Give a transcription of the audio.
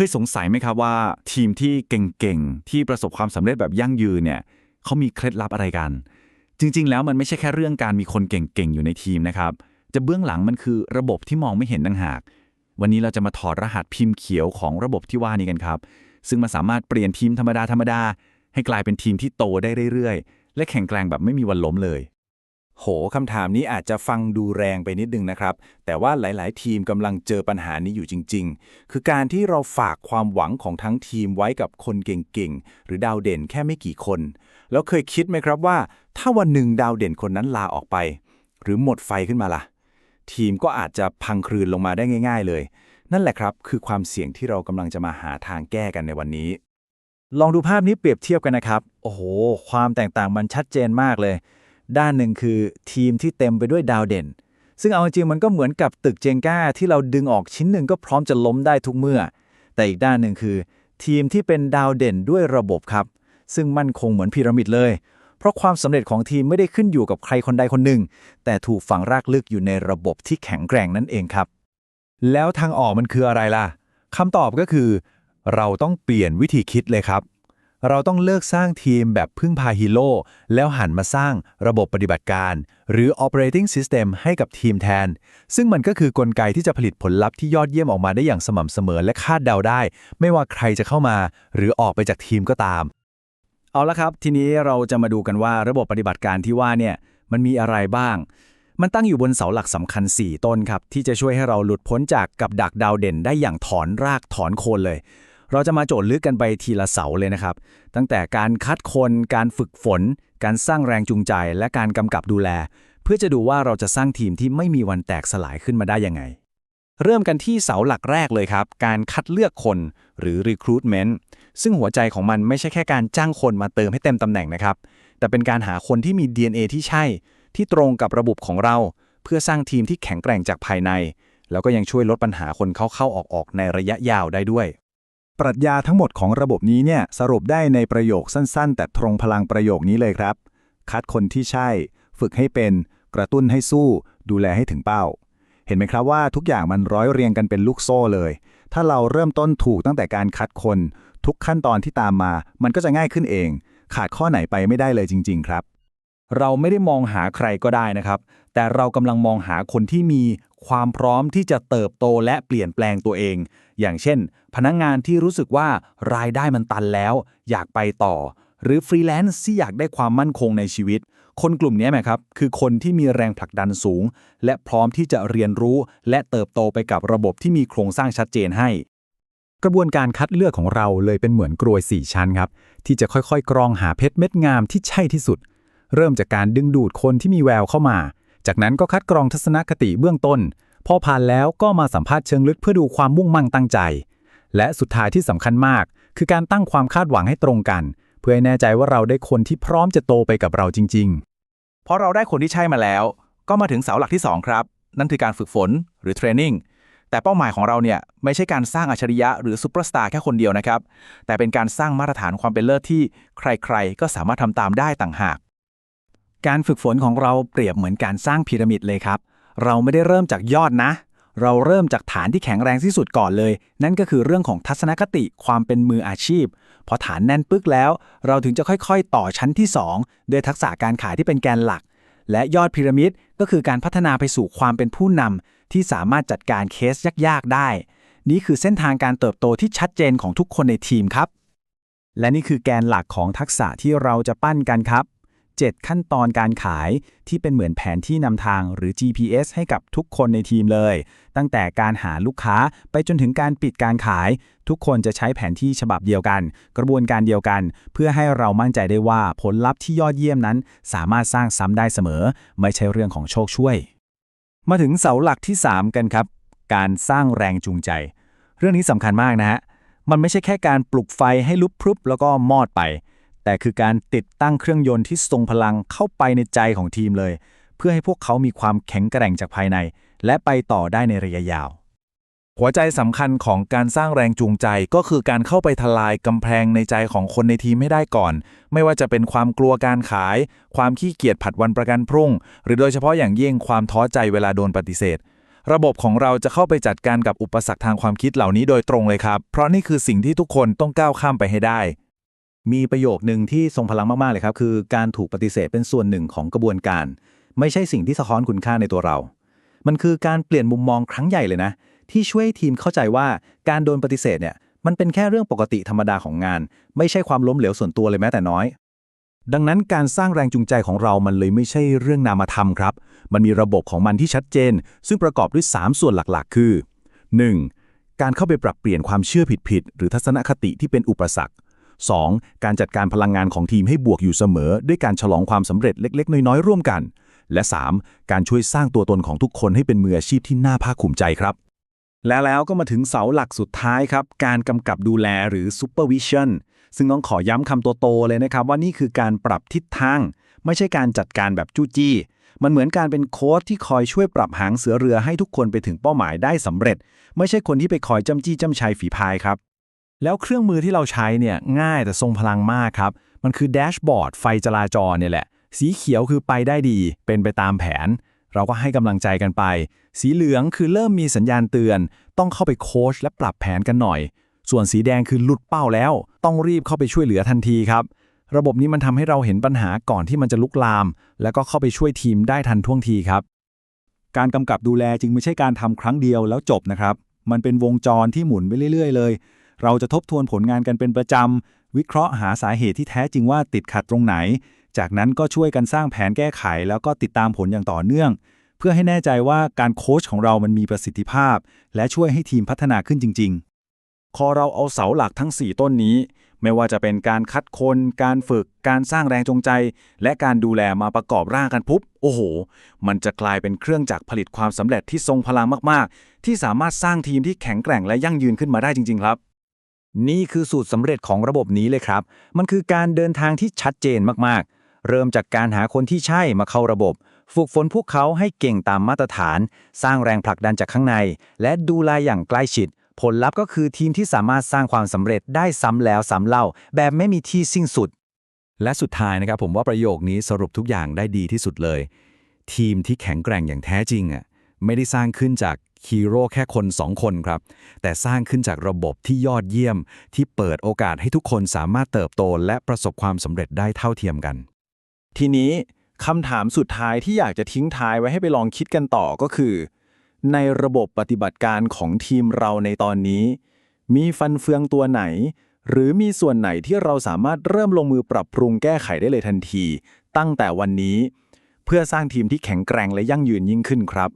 เคยสงสัยไหมครับว่า ทีมที่เก่งๆ ที่ประสบความสำเร็จแบบยั่งยืนเนี่ยเขามีเคล็ดลับอะไรกัน จริง ๆ แล้วมันไม่ใช่แค่เรื่องการมีคนเก่งๆ อยู่ในทีมนะครับ จะเบื้องหลังมันคือระบบที่มองไม่เห็นต่างหาก วันนี้เราจะมาถอดรหัสพิมพ์เขียวของระบบที่ว่านี้กันครับ ซึ่งมันสามารถเปลี่ยนทีมธรรมดาธรรมดาๆให้กลายเป็นทีมที่โตได้เรื่อยๆ และแข็งแกร่งแบบไม่มีวันล้มเลย โหคำถามนี้อาจจะฟังดูแรงไปนิดนึงนะครับ แต่ว่าหลาย ๆ ทีมกำลังเจอปัญหานี้อยู่จริง ๆ คือการที่เราฝากความหวังของทั้งทีมไว้กับคนเก่ง ๆ หรือดาวเด่นแค่ไม่กี่คน แล้วเคยคิดไหมครับว่า ถ้าวันหนึ่งดาวเด่นคนนั้นลาออกไป หรือหมดไฟขึ้นมาล่ะ ทีมก็อาจจะพังคลืนลงมาได้ง่าย ๆ เลย นั่นแหละครับ คือความเสี่ยงที่เรากำลังจะมาหาทางแก้กันในวันนี้ ลองดูภาพนี้เปรียบเทียบกันนะครับ โอ้โห ความแตกต่างมันชัดเจนมากเลย ด้านหนึ่งคือทีมที่เต็มไปด้วยดาวเด่น ซึ่งเอาจริงมันก็เหมือนกับตึกเจงก้าที่เราดึงออกชิ้นหนึ่งก็พร้อมจะล้มได้ทุกเมื่อ แต่อีกด้านหนึ่งคือ ทีมที่เป็นดาวเด่นด้วยระบบครับ ซึ่งมั่นคงเหมือนพีระมิดเลย เพราะความสำเร็จของทีมไม่ได้ขึ้นอยู่กับใครคนใดคนหนึ่ง แต่ถูกฝังรากลึกอยู่ในระบบที่แข็งแกร่งนั่นเองครับ แล้วทางออกมันคืออะไรล่ะคำตอบก็คือ เราต้องเปลี่ยนวิธีคิดเลยครับ เราต้องเลิกสร้างทีมแบบพึ่งพาฮีโร่แล้วหันมาสร้างระบบปฏิบัติการ หรือ operating system ให้กับทีมแทน ซึ่งมันก็คือกลไกที่จะผลิตผลลัพธ์ที่ยอดเยี่ยมออกมาได้อย่างสม่ำเสมอและคาดเดาได้ ไม่ว่าใครจะเข้ามา หรือออกไปจากทีมก็ตาม เอาละครับ ทีนี้เราจะมาดูกันว่าระบบปฏิบัติการที่ว่าเนี่ยมันมีอะไรบ้าง มันตั้งอยู่บนเสาหลักสำคัญ 4 ต้นครับที่จะช่วยให้เราหลุดพ้นจากกับดักดาวเด่นได้อย่างถอนรากถอนโคนเลย เราจะมาโจทย์ลึกกันไปทีละเสาเลยนะครับ ตั้งแต่การคัดคน การฝึกฝน การสร้างแรงจูงใจ และการกำกับดูแล เพื่อจะดูว่าเราจะสร้างทีมที่ไม่มีวันแตกสลายขึ้นมาได้ยังไง เริ่มกันที่เสาหลักแรกเลยครับ การคัดเลือกคนหรือ recruitment ซึ่งหัวใจของมันไม่ใช่แค่การจ้างคนมาเติมให้เต็มตำแหน่งนะครับ แต่เป็นการหาคนที่มี DNA ที่ใช่ ที่ตรงกับระบบของเรา เพื่อสร้างทีมที่แข็งแกร่งจากภายใน แล้วก็ยังช่วยลดปัญหาคนเข้าๆออกๆในระยะยาวได้ด้วย ปรัชญาทั้งหมดของระบบนี้เนี่ยสรุปได้ในประโยคสั้น ๆ แต่ตรงพลังประโยคนี้เลยครับ คัดคนที่ใช่ ฝึกให้เป็น กระตุ้นให้สู้ ดูแลให้ถึงเป้า เห็นไหมครับว่าทุกอย่างมันร้อยเรียงกันเป็นลูกโซ่เลย ถ้าเราเริ่มต้นถูกตั้งแต่การคัดคน ทุกขั้นตอนที่ตามมา มันก็จะง่ายขึ้นเอง ขาดข้อไหนไปไม่ได้เลยจริง ๆ ครับ เราไม่ได้มองหาใครก็ได้นะครับ แต่เรากำลังมองหาคนที่มี ความพร้อมที่จะเติบโตและเปลี่ยนแปลงตัวเอง อย่างเช่น พนักงงานที่รู้สึกว่ารายได้มันตันแล้ว อยากไปต่อ หรือฟรีแลนซ์ที่อยากได้ความมั่นคงในชีวิต คนกลุ่มนี้ไหมครับคือคนที่มีแรงผลักดันสูง และพร้อมที่จะเรียนรู้ และเติบโตไปกับระบบที่มีโครงสร้างชัดเจนให้ กระบวนการคัดเลือกของเราเลยเป็นเหมือนกรวย4ชั้นครับที่จะค่อยๆ กรองหาเพชรเม็ดงามที่ใช่ที่สุด เริ่มจากการดึงดูดคนที่มีแววเข้ามา จากนั้นก็คัดกรองทัศนคติเบื้องต้น พอผ่านแล้วก็มาสัมภาษณ์เชิงลึกเพื่อดูความมุ่งมั่นตั้งใจ และสุดท้ายที่สำคัญมาก คือการตั้งความคาดหวังให้ตรงกัน เพื่อให้แน่ใจว่าเราได้คนที่พร้อมจะโตไปกับเราจริงๆพอเราได้คนที่ใช่มาแล้ว ก็มาถึงเสาหลักที่ 2 ครับ นั่นคือการฝึกฝนหรือเทรนนิ่งแต่เป้าหมายของเราเนี่ยไม่ใช่การสร้างอัจฉริยะหรือซูเปอร์สตาร์แค่คนเดียวนะครับ แต่เป็นการสร้างมาตรฐานความเป็นเลิศที่ใครๆ ก็สามารถทำตามได้ต่างหาก การฝึกฝนของเราเปรียบเหมือนการสร้างพีระมิดเลยครับ เราไม่ได้เริ่มจากยอดนะ เราเริ่มจากฐานที่แข็งแรงที่สุดก่อนเลย นั่นก็คือเรื่องของทัศนคติความเป็นมืออาชีพ พอฐานแน่นปึกแล้ว เราถึงจะค่อยๆ ต่อชั้นที่ 2 ด้วยทักษะการขายที่เป็นแกนหลัก และยอดพีระมิดก็คือการพัฒนาไปสู่ความเป็นผู้นำที่สามารถจัดการเคสยากๆได้ นี่คือเส้นทางการเติบโตที่ชัดเจนของทุกคนในทีมครับ และนี่คือแกนหลักของทักษะที่เราจะปั้นกันครับ 7 ขั้นตอนการขายที่เป็นเหมือนแผนที่นำทางหรือ GPS ให้กับทุกคนในทีมเลย ตั้งแต่การหาลูกค้าไปจนถึงการปิดการขาย ทุกคนจะใช้แผนที่ฉบับเดียวกัน กระบวนการเดียวกัน เพื่อให้เรามั่นใจได้ว่าผลลัพธ์ที่ยอดเยี่ยมนั้น สามารถสร้างซ้ำได้เสมอ ไม่ใช่เรื่องของโชคช่วย มาถึงเสาหลักที่ 3 กันครับ การสร้างแรงจูงใจ เรื่องนี้สำคัญมากนะฮะมันไม่ใช่แค่การปลุกไฟให้ลุกพรุบแล้วก็มอดไป แต่คือการติดตั้งเครื่องยนต์ที่ทรงพลังเข้าไปในใจของทีมเลย เพื่อให้พวกเขามีความแข็งแกร่งจากภายใน และไปต่อได้ในระยะยาว หัวใจสำคัญของการสร้างแรงจูงใจก็คือการเข้าไปทลายกำแพงในใจของคนในทีมให้ได้ก่อน ไม่ว่าจะเป็นความกลัวการขาย ความขี้เกียจผัดวันประกันพรุ่ง หรือโดยเฉพาะอย่างยิ่งความท้อใจเวลาโดนปฏิเสธระบบของเราจะเข้าไปจัดการกับอุปสรรคทางความคิดเหล่านี้โดยตรงเลยครับ เพราะนี่คือสิ่งที่ทุกคนต้องก้าวข้ามไปให้ได้ มีประโยคหนึ่งที่ทรงพลังมาก ๆ เลยครับ คือการถูกปฏิเสธเป็นส่วนหนึ่งของกระบวนการ ไม่ใช่สิ่งที่สะท้อนคุณค่าในตัวเรา มันคือการเปลี่ยนมุมมองครั้งใหญ่เลยนะ ที่ช่วยทีมเข้าใจว่าการโดนปฏิเสธเนี่ยมันเป็นแค่เรื่องปกติธรรมดาของงาน ไม่ใช่ความล้มเหลวส่วนตัวเลยแม้แต่น้อย ดังนั้นการสร้างแรงจูงใจของเรามันเลยไม่ใช่เรื่องนามธรรมครับ มันมีระบบของมันที่ชัดเจน ซึ่งประกอบด้วย 3 ส่วนหลักๆ คือ 1. การเข้าไปปรับเปลี่ยนความเชื่อผิดๆหรือทัศนคติที่เป็นอุปสรรค 2. การจัดการพลังงานของทีมให้บวกอยู่เสมอ ด้วยการฉลองความสำเร็จเล็ก ๆ น้อย ๆ ร่วมกัน และ 3. การช่วยสร้างตัวตนของทุกคนให้เป็นมืออาชีพที่น่าภาคภูมิใจครับ และแล้วก็มาถึงเสาหลักสุดท้ายครับ การกำกับดูแลหรือ supervision ซึ่งต้องขอย้ำคำโตๆเลยนะครับ ว่านี่คือการปรับทิศทาง ไม่ใช่การจัดการแบบจู้จี้มันเหมือนการเป็นโค้ชที่คอยช่วยปรับหางเสือเรือให้ทุกคนไปถึงเป้าหมายได้สำเร็จ ไม่ใช่คนที่ไปคอยจำจี้จำชัยฝีพายครับ แล้วเครื่องมือที่เราใช้เนี่ยง่ายแต่ทรงพลังมากครับ มันคือแดชบอร์ดไฟจราจรเนี่ยแหละ สีเขียวคือไปได้ดี เป็นไปตามแผน เราก็ให้กำลังใจกันไป สีเหลืองคือเริ่มมีสัญญาณเตือน ต้องเข้าไปโค้ชและปรับแผนกันหน่อย ส่วนสีแดงคือหลุดเป้าแล้ว ต้องรีบเข้าไปช่วยเหลือทันทีครับ ระบบนี้มันทำให้เราเห็นปัญหาก่อนที่มันจะลุกลาม แล้วก็เข้าไปช่วยทีมได้ทันท่วงทีครับ การกำกับดูแลจึงไม่ใช่การทำครั้งเดียวแล้วจบนะครับ มันเป็นวงจรที่หมุนไปเรื่อย ๆ เลย เราจะทบทวนผลงานกันเป็นประจำ วิเคราะห์หาสาเหตุที่แท้จริงว่าติดขัดตรงไหน จากนั้นก็ช่วยกันสร้างแผนแก้ไข แล้วก็ติดตามผลอย่างต่อเนื่อง เพื่อให้แน่ใจว่าการโค้ชของเรามันมีประสิทธิภาพ และช่วยให้ทีมพัฒนาขึ้นจริง ๆ พอเราเอาเสาหลักทั้ง 4 ต้นนี้ ไม่ว่าจะเป็นการคัดคนการฝึก การสร้างแรงจูงใจ และการดูแลมาประกอบร่างกันปุ๊บ โอ้โห มันจะกลายเป็นเครื่องจักรผลิตความสำเร็จที่ทรงพลังมาก ๆ ที่สามารถสร้างทีมที่แข็งแกร่งและยั่งยืนขึ้นมาได้จริง ๆ ครับ นี่คือสูตรสำเร็จของระบบนี้เลยครับ มันคือการเดินทางที่ชัดเจนมากๆ เริ่มจากการหาคนที่ใช่มาเข้าระบบ ฝึกฝนพวกเขาให้เก่งตามมาตรฐาน สร้างแรงผลักดันจากข้างใน และดูแลอย่างใกล้ชิด ผลลัพธ์ก็คือทีมที่สามารถสร้างความสำเร็จได้ซ้ำแล้วซ้ำเล่า แบบไม่มีที่สิ้นสุด และสุดท้ายนะครับผมว่าประโยคนี้สรุปทุกอย่างได้ดีที่สุดเลย ทีมที่แข็งแกร่งอย่างแท้จริงอะไม่ได้สร้างขึ้นจาก ฮีโร่แค่คนสองคนครับ แต่สร้างขึ้นจากระบบที่ยอดเยี่ยม ที่เปิดโอกาสให้ทุกคนสามารถเติบโตและประสบความสำเร็จได้เท่าเทียมกัน ทีนี้คำถามสุดท้ายที่อยากจะทิ้งท้ายไว้ให้ไปลองคิดกันต่อก็คือ ในระบบปฏิบัติการของทีมเราในตอนนี้ มีฟันเฟืองตัวไหน หรือมีส่วนไหนที่เราสามารถเริ่มลงมือปรับปรุงแก้ไขได้เลยทันที ตั้งแต่วันนี้ เพื่อสร้างทีมที่แข็งแกร่งและยั่งยืนยิ่งขึ้นครับ